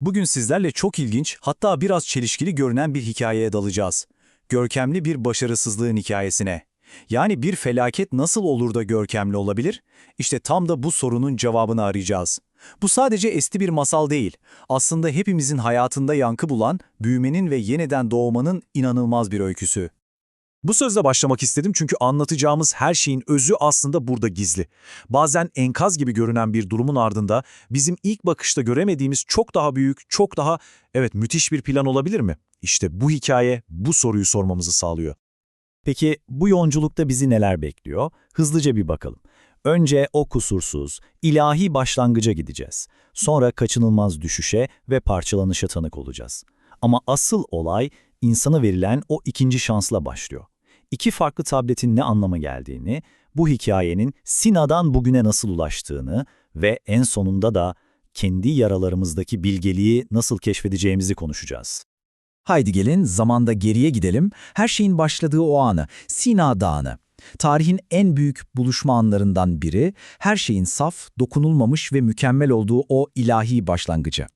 Bugün sizlerle çok ilginç, hatta biraz çelişkili görünen bir hikayeye dalacağız. Görkemli bir başarısızlığın hikayesine. Yani bir felaket nasıl olur da görkemli olabilir? İşte tam da bu sorunun cevabını arayacağız. Bu sadece esti bir masal değil. Aslında hepimizin hayatında yankı bulan, büyümenin ve yeniden doğmanın inanılmaz bir öyküsü. Bu sözle başlamak istedim çünkü anlatacağımız her şeyin özü aslında burada gizli. Bazen enkaz gibi görünen bir durumun ardında bizim ilk bakışta göremediğimiz çok daha büyük, çok daha evet müthiş bir plan olabilir mi? İşte bu hikaye bu soruyu sormamızı sağlıyor. Peki bu yolculukta bizi neler bekliyor? Hızlıca bir bakalım. Önce o kusursuz, ilahi başlangıca gideceğiz. Sonra kaçınılmaz düşüşe ve parçalanışa tanık olacağız. Ama asıl olay insana verilen o ikinci şansla başlıyor. İki farklı tabletin ne anlama geldiğini, bu hikayenin Sina'dan bugüne nasıl ulaştığını ve en sonunda da kendi yaralarımızdaki bilgeliği nasıl keşfedeceğimizi konuşacağız. Haydi gelin zamanda geriye gidelim. Her şeyin başladığı o anı, Sina Dağı'nı. Tarihin en büyük buluşma anlarından biri, her şeyin saf, dokunulmamış ve mükemmel olduğu o ilahi başlangıcı.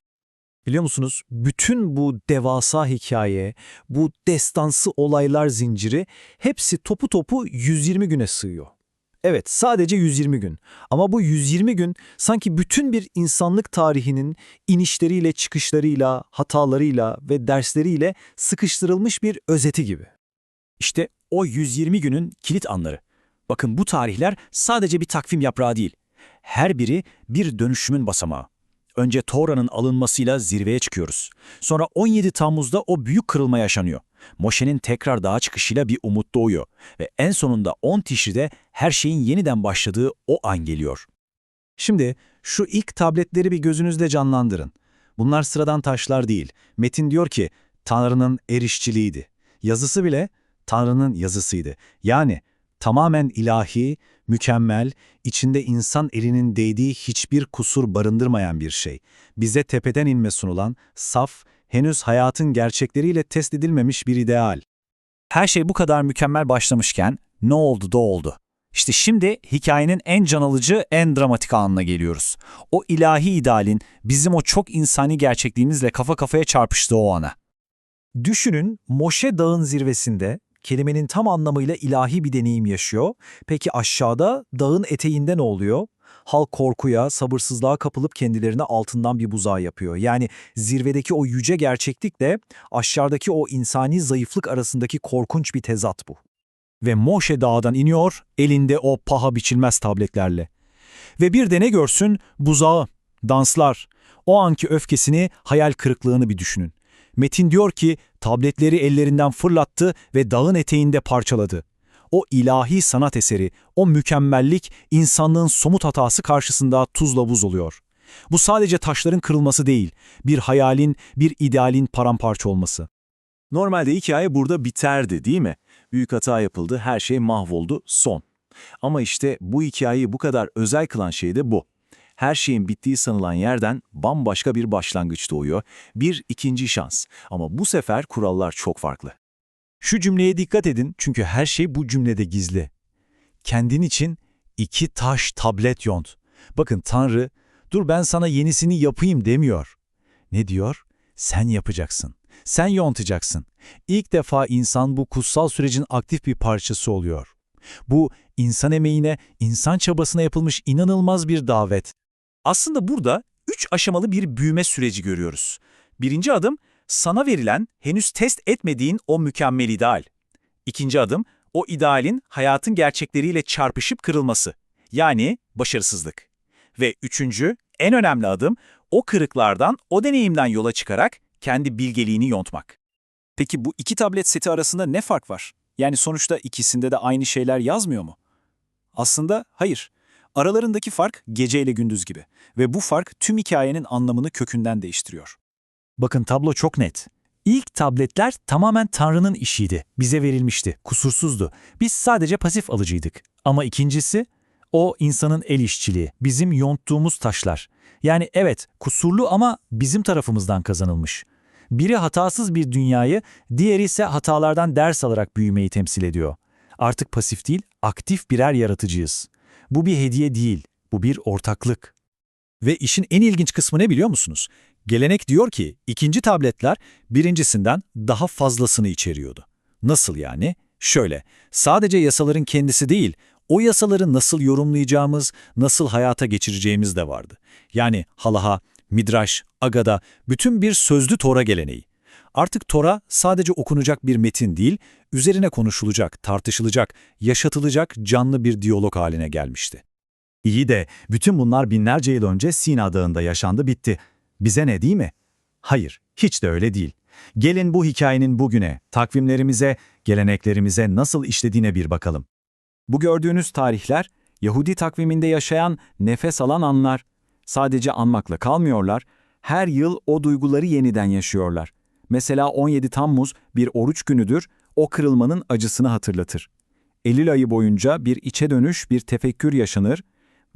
Biliyor musunuz, bütün bu devasa hikaye, bu destansı olaylar zinciri hepsi topu topu 120 güne sığıyor. Evet, sadece 120 gün. Ama bu 120 gün sanki bütün bir insanlık tarihinin inişleriyle, çıkışlarıyla, hatalarıyla ve dersleriyle sıkıştırılmış bir özeti gibi. İşte o 120 günün kilit anları. Bakın bu tarihler sadece bir takvim yaprağı değil. Her biri bir dönüşümün basamağı. Önce Tora'nın alınmasıyla zirveye çıkıyoruz. Sonra 17 Temmuz'da o büyük kırılma yaşanıyor. Moşe'nin tekrar dağa çıkışıyla bir umut doğuyor. Ve en sonunda 10 Tişri'de her şeyin yeniden başladığı o an geliyor. Şimdi şu ilk tabletleri bir gözünüzde canlandırın. Bunlar sıradan taşlar değil. Metin diyor ki Tanrı'nın erişçiliğiydi. Yazısı bile Tanrı'nın yazısıydı. Yani tamamen ilahi, mükemmel, içinde insan elinin değdiği hiçbir kusur barındırmayan bir şey. Bize tepeden inme sunulan, saf, henüz hayatın gerçekleriyle test edilmemiş bir ideal. Her şey bu kadar mükemmel başlamışken ne oldu da oldu. İşte şimdi hikayenin en can alıcı, en dramatik anına geliyoruz. O ilahi idealin bizim o çok insani gerçekliğimizle kafa kafaya çarpıştığı o ana. Düşünün Moşe Dağı'nın zirvesinde kelimenin tam anlamıyla ilahi bir deneyim yaşıyor. Peki aşağıda dağın eteğinde ne oluyor? Halk korkuya, sabırsızlığa kapılıp kendilerine altından bir buzağı yapıyor. Yani zirvedeki o yüce gerçeklikle aşağıdaki o insani zayıflık arasındaki korkunç bir tezat bu. Ve Moşe dağdan iniyor, elinde o paha biçilmez tabletlerle. Ve bir de ne görsün? Buzağı, danslar. O anki öfkesini, hayal kırıklığını bir düşünün. Metin diyor ki tabletleri ellerinden fırlattı ve dağın eteğinde parçaladı. O ilahi sanat eseri, o mükemmellik insanlığın somut hatası karşısında tuzla buz oluyor. Bu sadece taşların kırılması değil, bir hayalin, bir idealin paramparça olması. Normalde hikaye burada biterdi değil mi? Büyük hata yapıldı, her şey mahvoldu, son. Ama işte bu hikayeyi bu kadar özel kılan şey de bu her şeyin bittiği sanılan yerden bambaşka bir başlangıç doğuyor, bir ikinci şans. Ama bu sefer kurallar çok farklı. Şu cümleye dikkat edin çünkü her şey bu cümlede gizli. Kendin için iki taş tablet yont. Bakın Tanrı, dur ben sana yenisini yapayım demiyor. Ne diyor? Sen yapacaksın. Sen yontacaksın. İlk defa insan bu kutsal sürecin aktif bir parçası oluyor. Bu insan emeğine, insan çabasına yapılmış inanılmaz bir davet. Aslında burada üç aşamalı bir büyüme süreci görüyoruz. Birinci adım, sana verilen, henüz test etmediğin o mükemmel ideal. İkinci adım, o idealin hayatın gerçekleriyle çarpışıp kırılması. Yani başarısızlık. Ve üçüncü, en önemli adım, o kırıklardan, o deneyimden yola çıkarak kendi bilgeliğini yontmak. Peki bu iki tablet seti arasında ne fark var? Yani sonuçta ikisinde de aynı şeyler yazmıyor mu? Aslında hayır. Aralarındaki fark gece ile gündüz gibi ve bu fark tüm hikayenin anlamını kökünden değiştiriyor. Bakın tablo çok net. İlk tabletler tamamen Tanrı'nın işiydi. Bize verilmişti, kusursuzdu. Biz sadece pasif alıcıydık. Ama ikincisi, o insanın el işçiliği, bizim yonttuğumuz taşlar. Yani evet, kusurlu ama bizim tarafımızdan kazanılmış. Biri hatasız bir dünyayı, diğeri ise hatalardan ders alarak büyümeyi temsil ediyor. Artık pasif değil, aktif birer yaratıcıyız. Bu bir hediye değil, bu bir ortaklık. Ve işin en ilginç kısmı ne biliyor musunuz? Gelenek diyor ki ikinci tabletler birincisinden daha fazlasını içeriyordu. Nasıl yani? Şöyle, sadece yasaların kendisi değil, o yasaları nasıl yorumlayacağımız, nasıl hayata geçireceğimiz de vardı. Yani halaha, midraş, agada, bütün bir sözlü Tora geleneği. Artık Tora sadece okunacak bir metin değil, üzerine konuşulacak, tartışılacak, yaşatılacak canlı bir diyalog haline gelmişti. İyi de bütün bunlar binlerce yıl önce Sina Dağı'nda yaşandı bitti. Bize ne değil mi? Hayır, hiç de öyle değil. Gelin bu hikayenin bugüne, takvimlerimize, geleneklerimize nasıl işlediğine bir bakalım. Bu gördüğünüz tarihler, Yahudi takviminde yaşayan nefes alan anlar. Sadece anmakla kalmıyorlar, her yıl o duyguları yeniden yaşıyorlar. Mesela 17 Tammuz bir oruç günüdür, o kırılmanın acısını hatırlatır. Eylül ayı boyunca bir içe dönüş, bir tefekkür yaşanır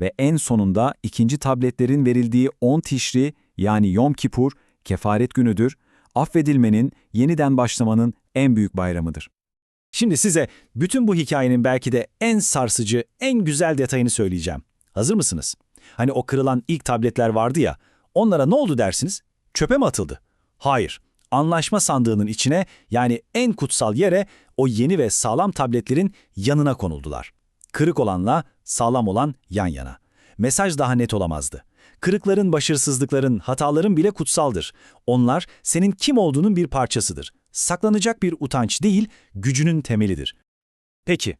ve en sonunda ikinci tabletlerin verildiği 10 Tişri yani Yom Kipur, kefaret günüdür, affedilmenin, yeniden başlamanın en büyük bayramıdır. Şimdi size bütün bu hikayenin belki de en sarsıcı, en güzel detayını söyleyeceğim. Hazır mısınız? Hani o kırılan ilk tabletler vardı ya, onlara ne oldu dersiniz? Çöpe mi atıldı? Hayır. Anlaşma sandığının içine yani en kutsal yere o yeni ve sağlam tabletlerin yanına konuldular. Kırık olanla sağlam olan yan yana. Mesaj daha net olamazdı. Kırıkların, başarısızlıkların, hataların bile kutsaldır. Onlar senin kim olduğunun bir parçasıdır. Saklanacak bir utanç değil, gücünün temelidir. Peki,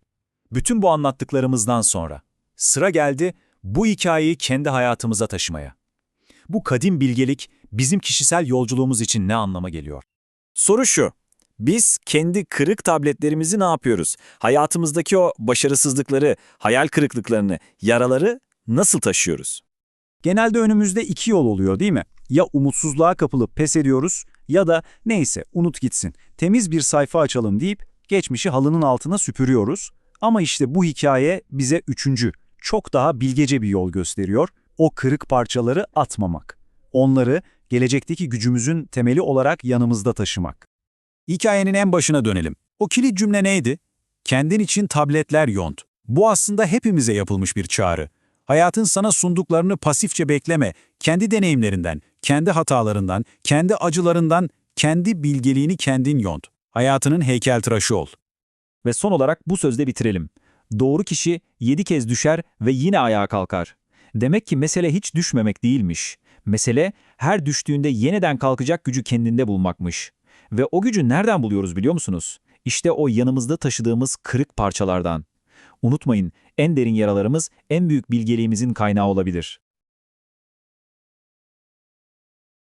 bütün bu anlattıklarımızdan sonra sıra geldi bu hikayeyi kendi hayatımıza taşımaya. Bu kadim bilgelik bizim kişisel yolculuğumuz için ne anlama geliyor? Soru şu, biz kendi kırık tabletlerimizi ne yapıyoruz? Hayatımızdaki o başarısızlıkları, hayal kırıklıklarını, yaraları nasıl taşıyoruz? Genelde önümüzde iki yol oluyor değil mi? Ya umutsuzluğa kapılıp pes ediyoruz ya da neyse unut gitsin, temiz bir sayfa açalım deyip geçmişi halının altına süpürüyoruz. Ama işte bu hikaye bize üçüncü, çok daha bilgece bir yol gösteriyor. O kırık parçaları atmamak. Onları gelecekteki gücümüzün temeli olarak yanımızda taşımak. Hikayenin en başına dönelim. O kilit cümle neydi? Kendin için tabletler yont. Bu aslında hepimize yapılmış bir çağrı. Hayatın sana sunduklarını pasifçe bekleme. Kendi deneyimlerinden, kendi hatalarından, kendi acılarından, kendi bilgeliğini kendin yont. Hayatının heykeltıraşı ol. Ve son olarak bu sözle bitirelim. Doğru kişi yedi kez düşer ve yine ayağa kalkar. Demek ki mesele hiç düşmemek değilmiş. Mesele her düştüğünde yeniden kalkacak gücü kendinde bulmakmış. Ve o gücü nereden buluyoruz biliyor musunuz? İşte o yanımızda taşıdığımız kırık parçalardan. Unutmayın, en derin yaralarımız en büyük bilgeliğimizin kaynağı olabilir.